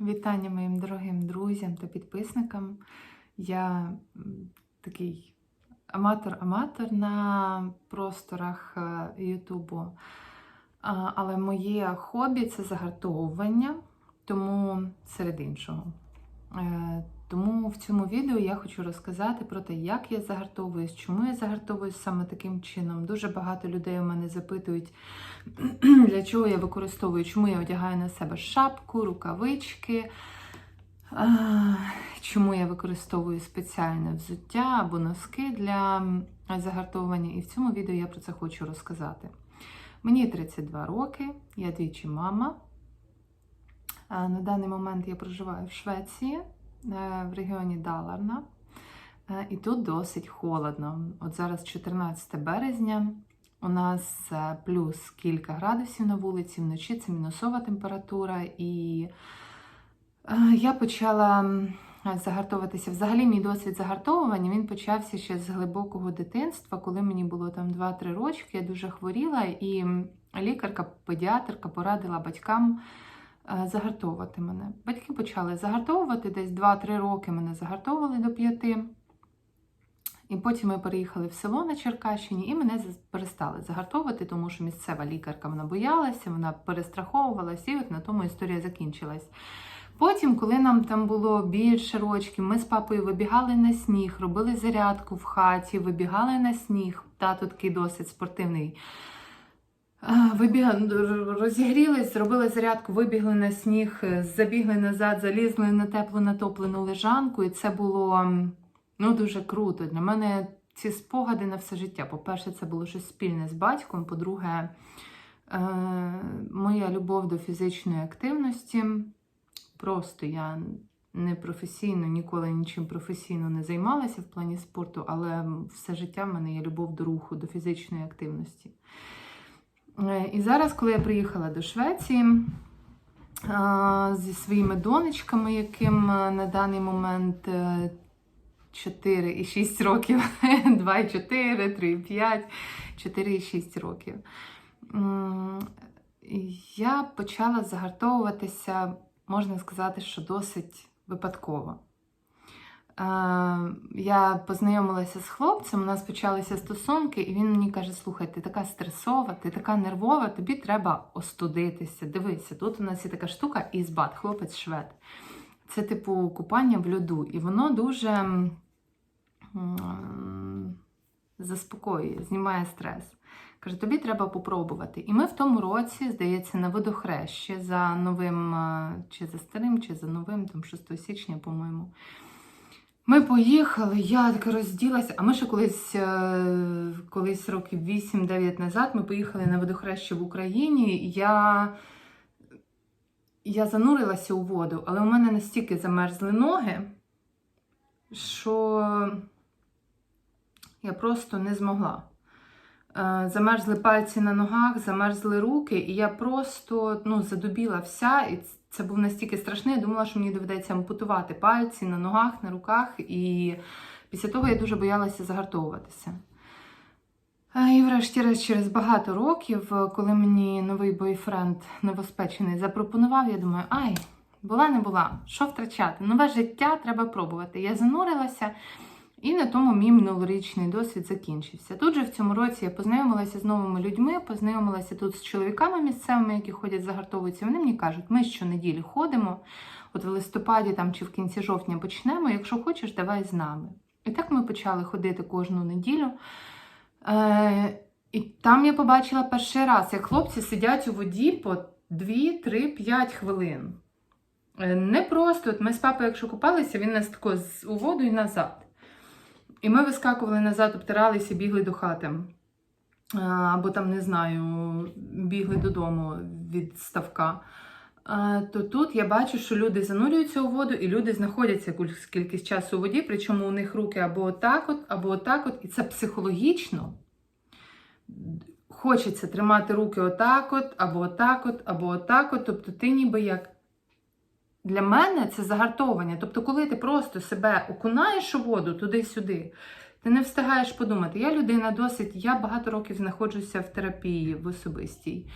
Вітання моїм дорогим друзям та підписникам. Я такий аматор-аматор на просторах е, Ютубу. Але моє хобі це загартовування, тому серед іншого. Тому в цьому відео я хочу розказати про те, як я загартовуюсь, чому я загартовуюсь саме таким чином. Дуже багато людей у мене запитують, для чого я використовую, чому я одягаю на себе шапку, рукавички, чому я використовую спеціальне взуття або носки для загартовування. І в цьому відео я про це хочу розказати. Мені 32 роки, я двічі мама. На даний момент я проживаю в Швеції, в регіоні Даларна. Е, І тут досить холодно. От зараз 14 березня. У нас е, плюс кілька градусів на вулиці, вночі це мінусова температура. І е, я почала загартовуватися. Взагалі, мій досвід загартовування він почався ще з глибокого дитинства, коли мені було там 2-3 рочки. Я дуже хворіла, і лікарка, педіатрка порадила батькам е, загартовувати мене. Батьки почали загартовувати десь 2-3 роки мене загартовували до 5. І потім ми переїхали в село на Черкащині, і мене перестали загартовувати, тому що місцева лікарка вона боялася, вона перестраховувалася, і от на тому історія закінчилась. Потім, коли нам там було більше рочків, ми з папою вибігали на сніг, робили зарядку в хаті, вибігали на сніг. Тато такий досить спортивний. А, Розігрілись, зробили зарядку, вибігли на сніг, е, забігли назад, залізли на теплу натоплену лежанку, і це було ну, дуже круто. Для мене ці спогади на все життя. По-перше, це було щось спільне з батьком. По-друге, е, моя любов до фізичної активності. Просто я не професійно, ніколи нічим професійно не займалася в плані спорту, але все життя в мене є любов до руху, до фізичної активності. Е, І зараз, коли я приїхала до Швеції зі своїми донечками, яким е, на даний момент е, 4 і 6 років, 2 і 4, 3 і 5, 4 і 6 років. Я почала загартовуватися, можна сказати, що досить випадково. Я познайомилася з хлопцем, у нас почалися стосунки, і він мені каже: слухай, ти така стресова, ти така нервова, тобі треба остудитися. Дивися, тут у нас є така штука ізбат, хлопець швед. Це типу купання в льоду, і воно дуже заспокоює, знімає стрес. Каже, тобі треба попробувати. І ми в тому році, здається, на водохрещі за новим, чи за старим, чи за новим, там 6 січня, по-моєму. Ми поїхали, я так розділася. А ми ще колись, е, колись років 8-9 назад ми поїхали на водохреще в Україні. Я, я занурилася у воду, але у мене настільки замерзли ноги, що я просто не змогла. Е, Замерзли пальці на ногах, замерзли руки, і я просто ну, задубіла вся. І це був настільки страшний, я думала, що мені доведеться ампутувати пальці на ногах, на руках. І після того я дуже боялася загартовуватися. І врешті-решт, через багато років, коли мені новий бойфренд новоспечений запропонував, я думаю, ай, була не була, що втрачати? Нове життя треба пробувати. Я занурилася. І на тому мій минулорічний досвід закінчився. Тут же в цьому році я познайомилася з новими людьми, познайомилася тут з чоловіками місцевими, які ходять загартовуються. Вони мені кажуть, ми щонеділі ходимо, от в листопаді там чи в кінці жовтня почнемо. Якщо хочеш, давай з нами. І так ми почали ходити кожну неділю. Е, і там я побачила перший раз, як хлопці сидять у воді по 2, 3, 5 хвилин. Е, Не просто, от ми з папою, якщо купалися, він нас тако з- у воду і назад. І ми вискакували назад, обтиралися, бігли до хати. Або там, не знаю, бігли додому від ставка. А, То тут я бачу, що люди занурюються у воду, і люди знаходяться кількість часу у воді, причому у них руки або отак, от, або отак, от, і це психологічно. Хочеться тримати руки отак, от, або отак, от, або отак. От, тобто ти ніби як для мене це загартовування. Тобто, коли ти просто себе окунаєш у воду туди-сюди, ти не встигаєш подумати. Я людина досить, я багато років знаходжуся в терапії в особистій.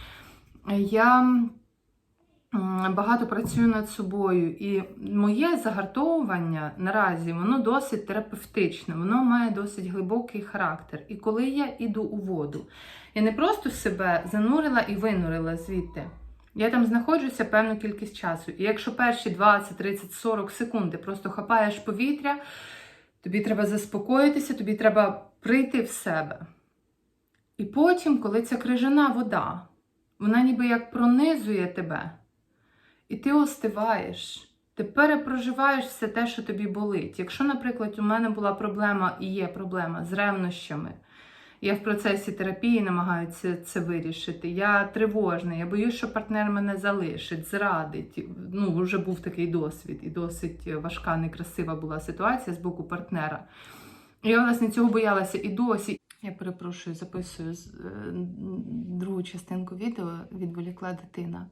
Я багато працюю над собою. І моє загартовування наразі воно досить терапевтичне, воно має досить глибокий характер. І коли я іду у воду, я не просто себе занурила і винурила звідти. Я там знаходжуся певну кількість часу. І якщо перші 20, 30, 40 секунд ти просто хапаєш повітря, тобі треба заспокоїтися, тобі треба прийти в себе. І потім, коли ця крижана вода, вона ніби як пронизує тебе, і ти остиваєш, ти перепроживаєш все те, що тобі болить. Якщо, наприклад, у мене була проблема і є проблема з ревнощами, я в процесі терапії намагаюся це вирішити. Я тривожна, я боюсь, що партнер мене залишить, зрадить. Ну, вже був такий досвід, і досить важка, некрасива була ситуація з боку партнера. Я, власне, цього боялася і досі. Я перепрошую, записую е, другу частинку відео, відволікла дитина.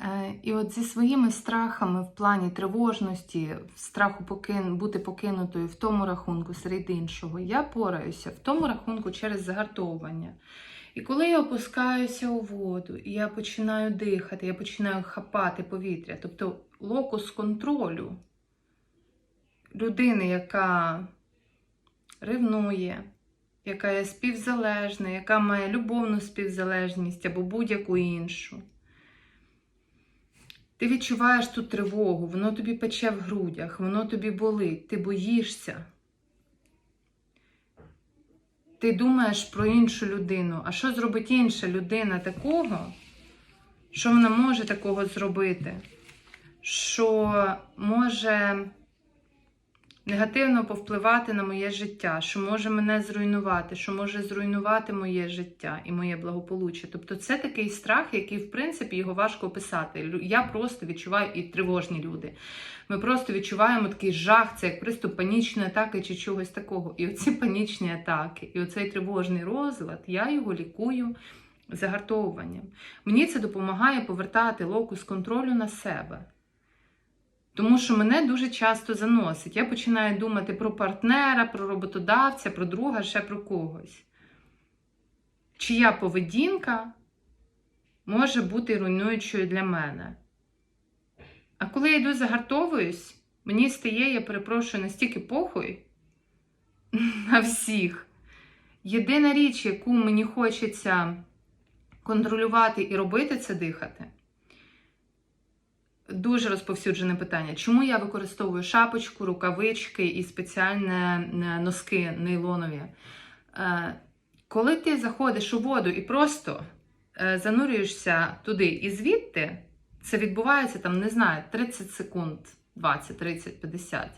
Е, І от зі своїми страхами в плані тривожності, страху покин... бути покинутою в тому рахунку серед іншого, я пораюся в тому рахунку через загартовування. І коли я опускаюся у воду, і я починаю дихати, я починаю хапати повітря, тобто локус контролю людини, яка ревнує, яка є співзалежна, яка має любовну співзалежність або будь-яку іншу. Ти відчуваєш ту тривогу, воно тобі пече в грудях, воно тобі болить, ти боїшся. Ти думаєш про іншу людину. А що зробить інша людина такого, що вона може такого зробити? Що може негативно повпливати на моє життя, що може мене зруйнувати, що може зруйнувати моє життя і моє благополуччя. Тобто це такий страх, який, в принципі, його важко описати. Я просто відчуваю і тривожні люди. Ми просто відчуваємо такий жах, це як приступ панічної атаки чи чогось такого. І оці панічні атаки, і оцей тривожний розлад, я його лікую загартовуванням. Мені це допомагає повертати локус контролю на себе. Тому що мене дуже часто заносить. Я починаю думати про партнера, про роботодавця, про друга, ще про когось. Чия поведінка може бути руйнуючою для мене. А коли я йду загартовуюсь, мені стає, я перепрошую, настільки похуй на всіх. Єдина річ, яку мені хочеться контролювати і робити, це дихати. Дуже розповсюджене питання. Чому я використовую шапочку, рукавички і спеціальні е, носки нейлонові? Е, Коли ти заходиш у воду і просто е, занурюєшся туди і звідти, це відбувається там, не знаю, 30 секунд, 20, 30, 50.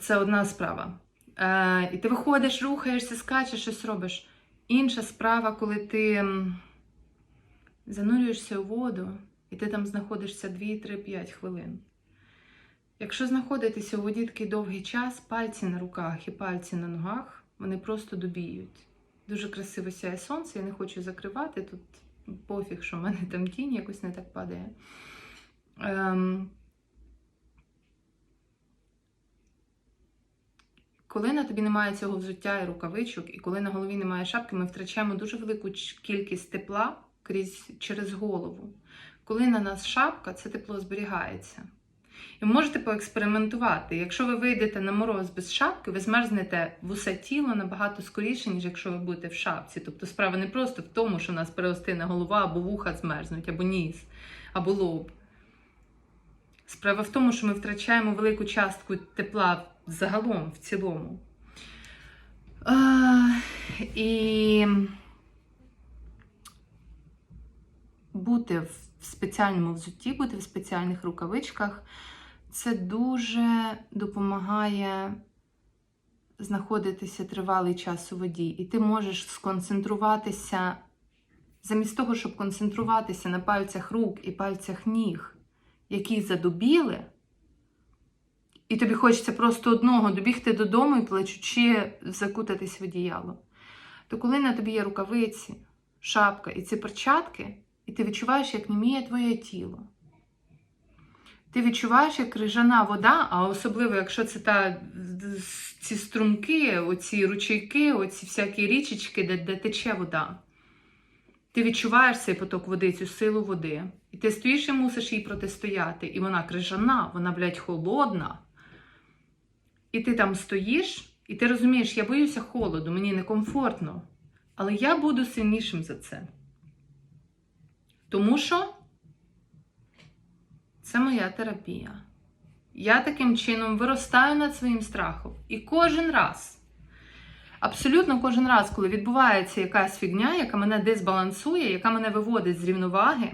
Це одна справа. І ти виходиш, рухаєшся, скачеш, щось робиш. Інша справа, коли ти занурюєшся у воду, і ти там знаходишся 2, 3, 5 хвилин. Якщо знаходитися у воді такий довгий час, пальці на руках і пальці на ногах, вони просто добіють. Дуже красиво сяє сонце, я не хочу закривати. Тут пофіг, що в мене там тінь якось не так падає. Ем... Коли на тобі немає цього взуття і рукавичок, і коли на голові немає шапки, ми втрачаємо дуже велику кількість тепла крізь, через голову. Коли на нас шапка, це тепло зберігається. І можете поекспериментувати. Якщо ви вийдете на мороз без шапки, ви змерзнете в усе тіло набагато скоріше, ніж якщо ви будете в шапці. Тобто справа не просто в тому, що у нас переостине голова або вуха змерзнуть, або ніс, або лоб. Справа в тому, що ми втрачаємо велику частку тепла загалом, в цілому. А, і бути в спеціальному взутті, бути в спеціальних рукавичках, це дуже допомагає знаходитися тривалий час у воді. І ти можеш сконцентруватися, замість того, щоб концентруватися на пальцях рук і пальцях ніг, які задубіли, і тобі хочеться просто одного добігти додому і плачучи закутатись в одіяло. То коли на тобі є рукавиці, шапка і ці перчатки, і ти відчуваєш, як німіє твоє тіло. Ти відчуваєш, як крижана вода, а особливо, якщо це та, ці струмки, оці ручейки, оці всякі річечки, де, де тече вода. ти відчуваєш цей поток води, цю силу води, і ти стоїш і мусиш їй протистояти. І вона крижана, вона, блядь, холодна. І ти там стоїш, і ти розумієш, я боюся холоду, мені некомфортно. Але я буду сильнішим за це. Тому що це моя терапія. Я таким чином виростаю над своїм страхом. І кожен раз, абсолютно кожен раз, коли відбувається якась фігня, яка мене дисбалансує, яка мене виводить з рівноваги.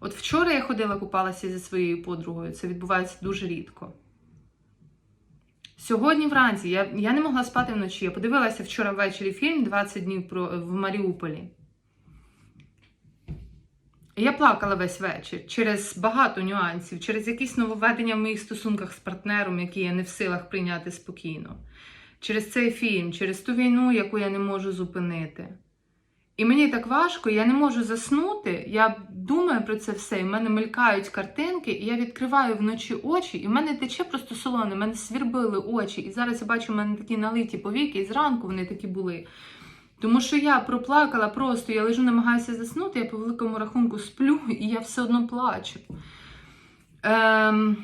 От вчора я ходила купалася зі своєю подругою, це відбувається дуже рідко. Сьогодні вранці я, я не могла спати вночі. Я подивилася вчора ввечері фільм 20 днів про, в Маріуполі. Я плакала весь вечір через багато нюансів, через якісь нововведення в моїх стосунках з партнером, які я не в силах прийняти спокійно, через цей фільм, через ту війну, яку я не можу зупинити. І мені так важко, я не можу заснути. Я думаю про це все, і в мене мелькають картинки, і я відкриваю вночі очі, і в мене тече просто солоне, в мене свірбили очі. І зараз я бачу, в мене такі налиті повіки, і зранку вони такі були. Тому що я проплакала просто, я лежу, намагаюся заснути, я по великому рахунку сплю, і я все одно плачу. Ем...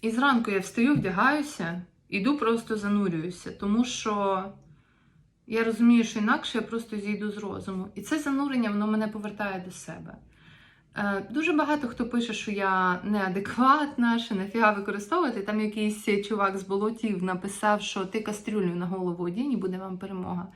І зранку я встаю, вдягаюся, іду просто занурююся, тому що я розумію, що інакше я просто зійду з розуму. І це занурення воно мене повертає до себе. Е, Дуже багато хто пише, що я неадекватна, що нафіга використовувати. Там якийсь чувак з болотів написав, що ти кастрюлю на голову одінь і буде вам перемога.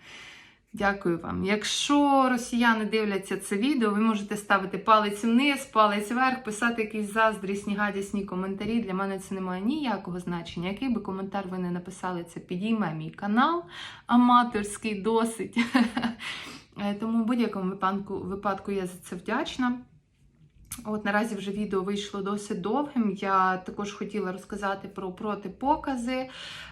Дякую вам. Якщо росіяни дивляться це відео, ви можете ставити палець вниз, палець вверх, писати якісь заздрісні, гадісні коментарі. Для мене це не має ніякого значення. Який би коментар ви не написали, це підійме мій канал аматорський досить. Е, Тому в будь-якому випадку, випадку я за це вдячна. От наразі вже відео вийшло досить довгим. Я також хотіла розказати про протипокази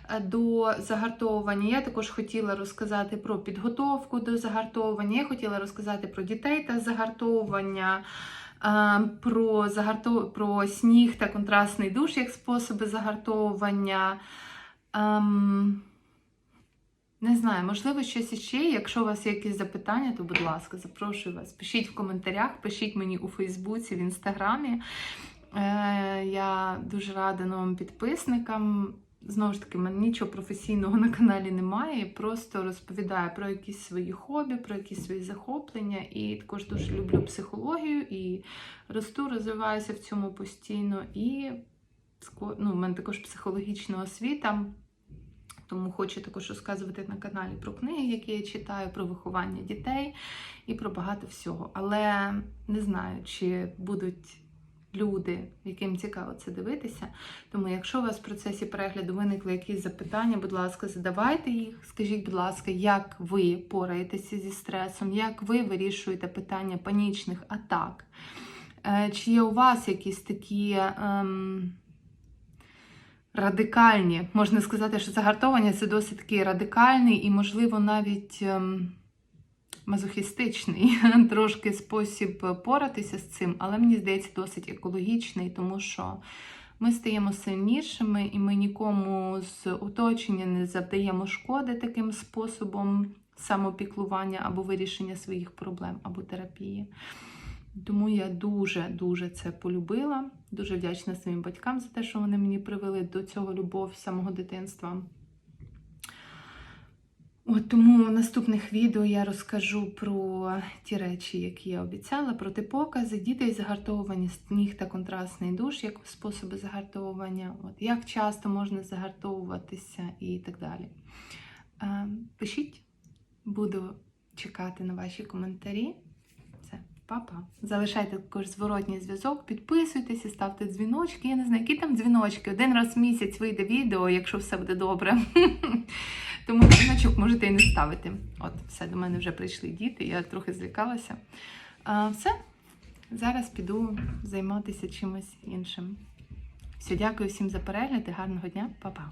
е, до загартовування. Я також хотіла розказати про підготовку до загартовування. Я хотіла розказати про дітей та загартовування, е, про, загартов... про сніг та контрастний душ як способи загартовування. Ем... Не знаю, можливо, щось іще. Якщо у вас є якісь запитання, то, будь ласка, запрошую вас. Пишіть в коментарях, пишіть мені у Фейсбуці, в Інстаграмі. Е, Я дуже рада новим підписникам. Знову ж таки, в мене нічого професійного на каналі немає. Просто розповідаю про якісь свої хобі, про якісь свої захоплення. І також дуже люблю психологію і росту, розвиваюся в цьому постійно. І ну, в мене також психологічна освіта. Тому хочу також розказувати на каналі про книги, які я читаю, про виховання дітей і про багато всього. Але не знаю, чи будуть люди, яким цікаво це дивитися. Тому, якщо у вас в процесі перегляду виникли якісь запитання, будь ласка, задавайте їх. Скажіть, будь ласка, як ви пораєтеся зі стресом, як ви вирішуєте питання панічних атак? Е, Чи є у вас якісь такі. Ем, радикальні. Можна сказати, що загартовання це досить такий радикальний і, можливо, навіть ем, мазохістичний трошки спосіб поратися з цим, але мені здається, досить екологічний, тому що ми стаємо сильнішими і ми нікому з оточення не завдаємо шкоди таким способом самопіклування або вирішення своїх проблем, або терапії. Тому я дуже-дуже це полюбила. Дуже вдячна своїм батькам за те, що вони мені привели до цього любов з самого дитинства. От Тому в наступних відео я розкажу про ті речі, які я обіцяла, про покази, діти загартовані, сніг та контрастний душ, як способи загартовування, от, як часто можна загартовуватися і так далі. Е, Пишіть, буду чекати на ваші коментарі. Папа. Залишайте також зворотній зв'язок, підписуйтесь ставте дзвіночки. Я не знаю, які там дзвіночки. Один раз в місяць вийде відео, якщо все буде добре. Тому дзвіночок можете і не ставити. От, все, до мене вже прийшли діти, я трохи злякалася. А, Все, зараз піду займатися чимось іншим. Все, дякую всім за перегляд і гарного дня, Па-па.